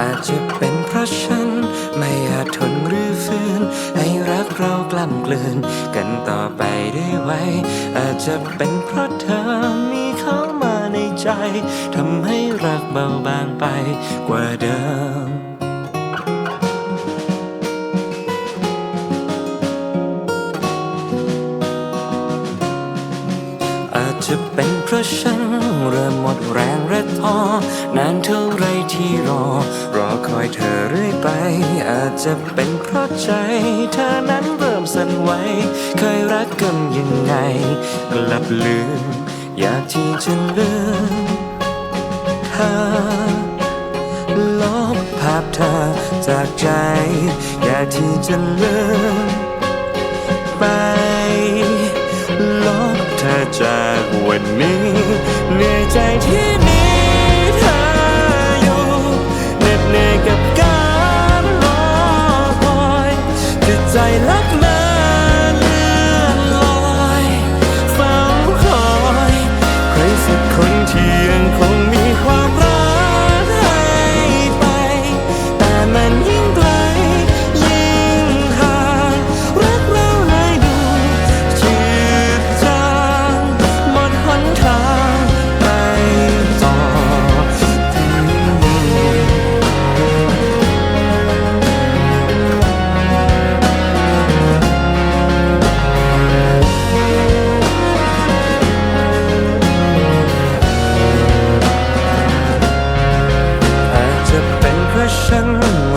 อาจจะเป็นเพราะฉัน ไม่อาจทนหรือฝืนให้รักเรากล้ำกลืน กันต่อไปได้ไวอาจจะเป็นเพราะเธอมีเขามาในใจทำให้รักเบาบางไปกว่าเดิม จะเป็นเพราะฉันเริ่มหมดแรงและท้อนานเท่าไรที่รอ รอคอยเธอเรื่อยไป อาจจะเป็นเพราะใจ เธอนั้นเริ่มสั่นไหวเคยรักกันยังไง กลับลืม อยากที่จะลืมเธอลบภาพเธอจากใจ อยากที่จะลืมไป เธอจากวันนี้เหนื่อยใจที่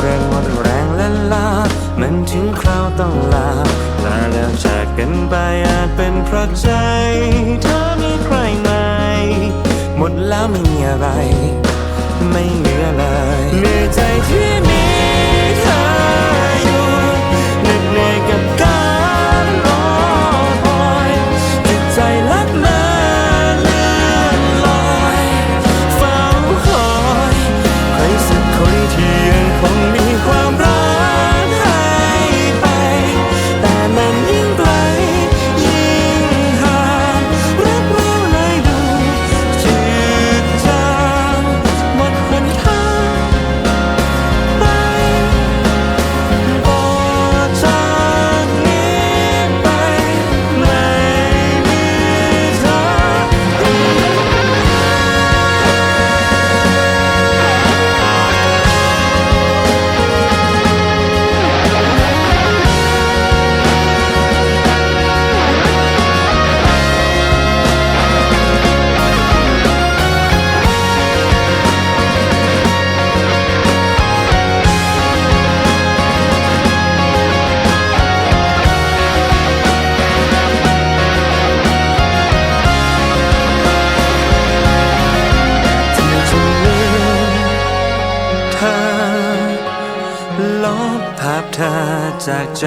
แรงหมดแรงและลา มันถึงคราวต้องลาลาแล้วจากกันไปอาจเป็นเพราะใจเธอมีใครไหม หมดแล้วไม่มีอะไร ไม่เหลือเลยเหนื่อใจที่มี จากใจ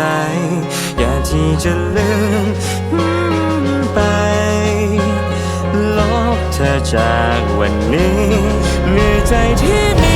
อย่าที่จะลืมไป ลบเธอจากวันนี้มือใจที่มี